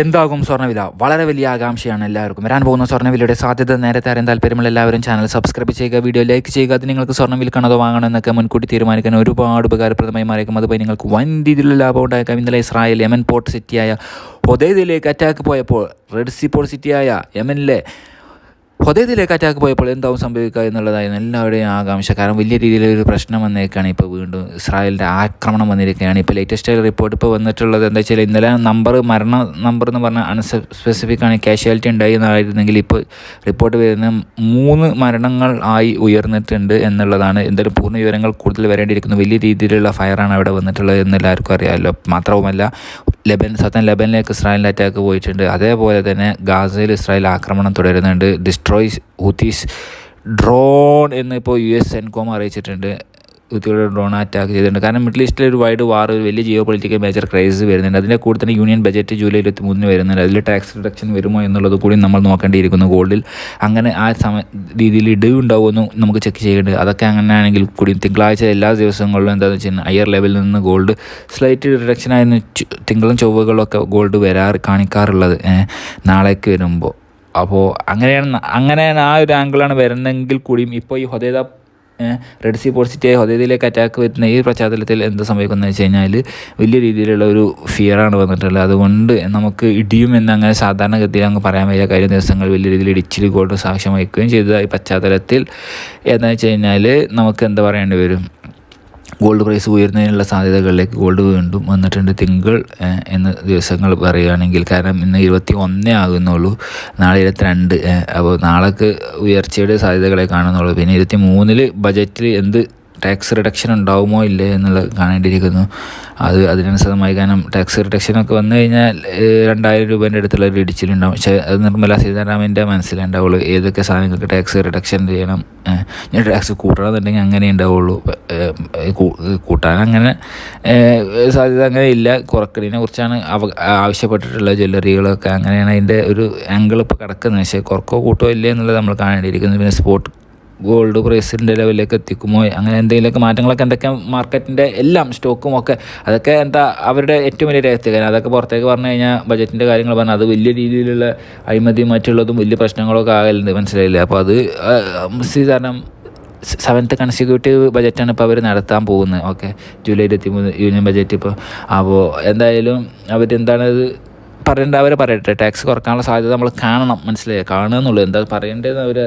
എന്താകും സ്വർണവില? വളരെ വലിയ ആകാംക്ഷയാണ് എല്ലാവർക്കും. വരാൻ പോകുന്ന സ്വർണവിലയുടെ സാധ്യത നേരത്തെ അറിയാൻ താല്പര്യമുള്ള എല്ലാവരും ചാനൽ സബ്സ്ക്രൈബ് ചെയ്യുക വീഡിയോ ലൈക്ക് ചെയ്യുക. അത് നിങ്ങൾക്ക് സ്വർണം വിൽക്കണതോ വാങ്ങണം എന്നൊക്കെ മുൻകൂട്ടി തീരുമാനിക്കാൻ ഒരുപാട് ഉപകാരപ്രദമായി മാറിയേക്കും. അതുപോലെ നിങ്ങൾക്ക് വൻ രീതിയിലുള്ള ലാഭം ഉണ്ടായേക്കാം. ഇന്നലെ ഇസ്രായേൽ യമൻ പോർട്ട് സിറ്റിയായ ഹൊദൈദിലേക്ക് അറ്റാക്ക് പോയപ്പോൾ റെഡ് സി പോർട്ട് സിറ്റിയായ യമനിലെ ഹൊദൈദിലേക്ക് അറ്റാക്ക് പോയപ്പോൾ എന്താവും സംഭവിക്കുക എന്നുള്ളതായിരുന്നു എല്ലാവരുടെയും ആകാംക്ഷ. കാരണം വലിയ രീതിയിലൊരു പ്രശ്നം വന്നേക്കാണ് ഇപ്പോൾ വീണ്ടും. ഇസ്രായേലിന്റെ ആക്രമണം വന്നിരിക്കുകയാണ്. ഇപ്പോൾ ലേറ്റസ്റ്റ് റിപ്പോർട്ട് ഇപ്പോൾ വന്നിട്ടുള്ളത് എന്താ വെച്ചാൽ ഇന്നലെ നമ്പർ മരണ നമ്പർ എന്ന് പറഞ്ഞാൽ അൺസ്പെസിഫിക് ആണ് കാഷ്വാലിറ്റി ഉണ്ടായി എന്നായിരുന്നെങ്കിൽ ഇപ്പോൾ റിപ്പോർട്ട് വരുന്ന മൂന്ന് മരണങ്ങൾ ആയി ഉയർന്നിട്ടുണ്ട് എന്നുള്ളതാണ്. എന്തായാലും പൂർണ വിവരങ്ങൾ കൂടുതൽ വരേണ്ടിയിരിക്കുന്നു. വലിയ രീതിയിലുള്ള ഫയറാണ് അവിടെ വന്നിട്ടുള്ളത് എന്ന് എല്ലാവർക്കും അറിയാമല്ലോ. മാത്രവുമല്ല ലെബൻ സത്തൻ ലെബനിലേക്ക് ഇസ്രായേലിന്റെ അറ്റാക്ക് പോയിട്ടുണ്ട്. അതേപോലെ തന്നെ ഗാസയിൽ ഇസ്രായേൽ ആക്രമണം തുടരുന്നുണ്ട്. ഡിസ്ട്രോയ്സ് ഹൂത്തീസ് ഡ്രോൺ എന്ന് ഇപ്പോൾ യു എസ് സെൻകോം അറിയിച്ചിട്ടുണ്ട്. ഹൂത്തിയുടെ ഡ്രോൺ അറ്റാക്ക് ചെയ്തിട്ടുണ്ട്. കാരണം മിഡിൽ ഈസ്റ്റിൽ ഒരു വൈഡ് വാർ ഒരു വലിയ ജിയോ പൊളിറ്റിക്കൽ മേജർ ക്രൈസിസ് വരുന്നുണ്ട്. അതിന്റെ കൂടെ തന്നെ യൂണിയൻ ബജറ്റ് ജൂലൈ ഇരുപത്തി മൂന്നിന് വരുന്നുണ്ട്. അതിൽ ടാക്സ് റിഡക്ഷൻ വരുമോ എന്നുള്ളത് കൂടി നമ്മൾ നോക്കേണ്ടിയിരിക്കുന്നു ഗോൾഡിൽ അങ്ങനെ ആ സമ രീതിയിൽ ഇടിവ് ഉണ്ടാവുമെന്ന് നമുക്ക് ചെക്ക് ചെയ്യേണ്ടത് അതൊക്കെ അങ്ങനെയാണെങ്കിൽ കൂടി തിങ്കളാഴ്ച എല്ലാ ദിവസങ്ങളിലും എന്താണെന്ന് വെച്ചാൽ ഹയർ ലെവലിൽ നിന്ന് ഗോൾഡ് സ്ലൈറ്റ് റിഡക്ഷൻ ആയിരുന്നു തിങ്കളും ചൊവ്വകളൊക്കെ ഗോൾഡ് വരാറ് കാണിക്കാറുള്ളത് നാളേക്ക് വരുമ്പോൾ. അപ്പോൾ അങ്ങനെയാണ് അങ്ങനെയാണ് ആ ഒരു ആംഗിളാണ് വരുന്നതെങ്കിൽ കൂടിയും ഇപ്പോൾ ഈ ഹൊതേദ റെഡ് സി പോർസിറ്റിയായി ഹൊതേദയിലേക്ക് അറ്റാക്ക് വരുന്ന ഈ പശ്ചാത്തലത്തിൽ എന്ത് സംഭവിക്കുന്നത് വെച്ച് കഴിഞ്ഞാൽ വലിയ രീതിയിലുള്ള ഒരു ഫിയറാണ് വന്നിട്ടുള്ളത്. അതുകൊണ്ട് നമുക്ക് ഇടിയും എന്ന് അങ്ങനെ സാധാരണഗതിയിൽ അങ്ങ് പറയാൻ വയ്യ കഴിഞ്ഞ ദിവസങ്ങൾ വലിയ രീതിയിൽ ഇടിച്ചിൽ ഗോൾഡ് സാക്ഷ്യം വഹിക്കുകയും ചെയ്ത ഈ പശ്ചാത്തലത്തിൽ. എന്താണെന്ന് വെച്ച് കഴിഞ്ഞാൽ നമുക്ക് എന്താ പറയേണ്ടി വരും? ഗോൾഡ് പ്രൈസ് ഉയരുന്നതിനുള്ള സാധ്യതകളിലേക്ക് ഗോൾഡ് വീണ്ടും വന്നിട്ടുണ്ട്. തിങ്കൾ എന്ന ദിവസങ്ങൾ പറയുകയാണെങ്കിൽ കാരണം ഇന്ന് ഇരുപത്തി ഒന്നേ ആകുന്നുള്ളൂ. നാളെ ഇരുപത്തിരണ്ട് അപ്പോൾ നാളേക്ക് ഉയർച്ചയുടെ സാധ്യതകളെ കാണുന്നുള്ളൂ. പിന്നെ ഇരുപത്തി മൂന്നിൽ ബജറ്റിൽ എന്ത് ടാക്സ് റിഡക്ഷൻ ഉണ്ടാവുമോ ഇല്ലേ എന്നുള്ളത് കാണേണ്ടിയിരിക്കുന്നു. അത് അതിനനുസൃതമായി കാരണം ടാക്സ് റിഡക്ഷനൊക്കെ വന്നു കഴിഞ്ഞാൽ രണ്ടായിരം രൂപേന്റെ അടുത്തുള്ള ഒരു ഇടിച്ചിലുണ്ടാവും. പക്ഷേ അത് നിർമ്മല സീതാരാമന്റെ മനസ്സിലുണ്ടാവുള്ളൂ ഏതൊക്കെ സാധനങ്ങൾക്ക് ടാക്സ് റിഡക്ഷൻ ചെയ്യണം? ഞാൻ ടാക്സ് കൂട്ടണമെന്നുണ്ടെങ്കിൽ അങ്ങനെ ഉണ്ടാവുള്ളൂ. കൂട്ടാൻ അങ്ങനെ സാധ്യത അങ്ങനെ ഇല്ല. കുറക്കലിനെ കുറിച്ചാണ് ആവശ്യപ്പെട്ടിട്ടുള്ള ജ്വല്ലറികളൊക്കെ. അങ്ങനെയാണ് അതിന്റെ ഒരു ആംഗിൾ ഇപ്പോൾ കിടക്കുന്നത്. പക്ഷേ കുറക്കോ കൂട്ടോ ഇല്ലേ എന്നുള്ളത് നമ്മൾ കാണേണ്ടിയിരിക്കുന്നത് പിന്നെ സ്പോട്ട് ഗോൾഡ് പ്രൈസിന്റെ ലെവലിലേക്ക് എത്തിക്കുമോ? അങ്ങനെ എന്തെങ്കിലുമൊക്കെ മാറ്റങ്ങളൊക്കെ എന്തൊക്കെ മാർക്കറ്റിന്റെ എല്ലാം സ്റ്റോക്കും ഒക്കെ അതൊക്കെ എന്താ അവരുടെ ഏറ്റവും വലിയ രഹസ്യകാര്യം അതൊക്കെ പുറത്തേക്ക് പറഞ്ഞു കഴിഞ്ഞാൽ ബജറ്റിന്റെ കാര്യങ്ങൾ പറഞ്ഞാൽ അത് വലിയ രീതിയിലുള്ള അഴിമതിയും മറ്റുള്ളതും വലിയ പ്രശ്നങ്ങളൊക്കെ ആകലുണ്ട് മനസ്സിലായില്ല? അപ്പോൾ അത് കാരണം സെവൻത്ത് കൺസിക്യൂട്ടീവ് ബജറ്റാണ് ഇപ്പോൾ അവർ നടത്താൻ പോകുന്നത്. ഓക്കെ ജൂലൈ ഇരുപത്തി മൂന്ന് യൂണിയൻ ബജറ്റ് ഇപ്പോൾ. അപ്പോൾ എന്തായാലും അവരെന്താണത് പറയേണ്ട അവർ പറയട്ടെ. ടാക്സ് കുറക്കാനുള്ള സാധ്യത നമ്മൾ കാണണം മനസ്സിലായി? കാണുക എന്നുള്ളൂ. എന്താ പറയേണ്ടതെന്ന് അവർ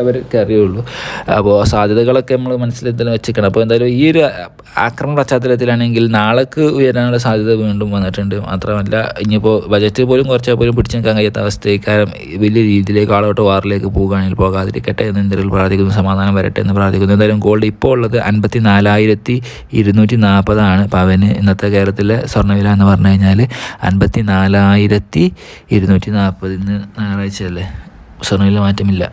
അവർക്ക് അറിയുള്ളൂ അപ്പോൾ സാധ്യതകളൊക്കെ നമ്മൾ മനസ്സിൽ മനസ്സിലെന്തായാലും വെച്ചിരിക്കണം. അപ്പോൾ എന്തായാലും ഈ ഒരു ആക്രമണ പശ്ചാത്തലത്തിലാണെങ്കിൽ നാളേക്ക് ഉയരാനുള്ള സാധ്യത വീണ്ടും വന്നിട്ടുണ്ട്. മാത്രമല്ല ഇനിയിപ്പോൾ ബജറ്റ് പോലും കുറച്ചാൽ പോലും പിടിച്ചു നിൽക്കാൻ കഴിയാത്ത കാരണം വലിയ രീതിയിലേക്ക് ആളോട്ട് വാറിലേക്ക് പോകുകയാണെങ്കിൽ പോകാതിരിക്കട്ടെ എന്ന് എന്തെങ്കിലും പ്രാർത്ഥിക്കുന്നു. സമാധാനം വരട്ടെ എന്ന് പ്രാർത്ഥിക്കുന്നു. എന്തായാലും ഗോൾഡ് ഇപ്പോൾ ഉള്ളത് അൻപത്തി നാലായിരത്തി ഇരുന്നൂറ്റി നാൽപ്പതാണ് പവന് ഇന്നത്തെ കേരളത്തിലെ സ്വർണവില എന്ന് പറഞ്ഞു കഴിഞ്ഞാൽ അൻപത്തി നാലായിരത്തി ഇരുന്നൂറ്റി നാൽപ്പതിന് ഞായറാഴ്ച അല്ലേ സ്വർണവില മാറ്റമില്ല.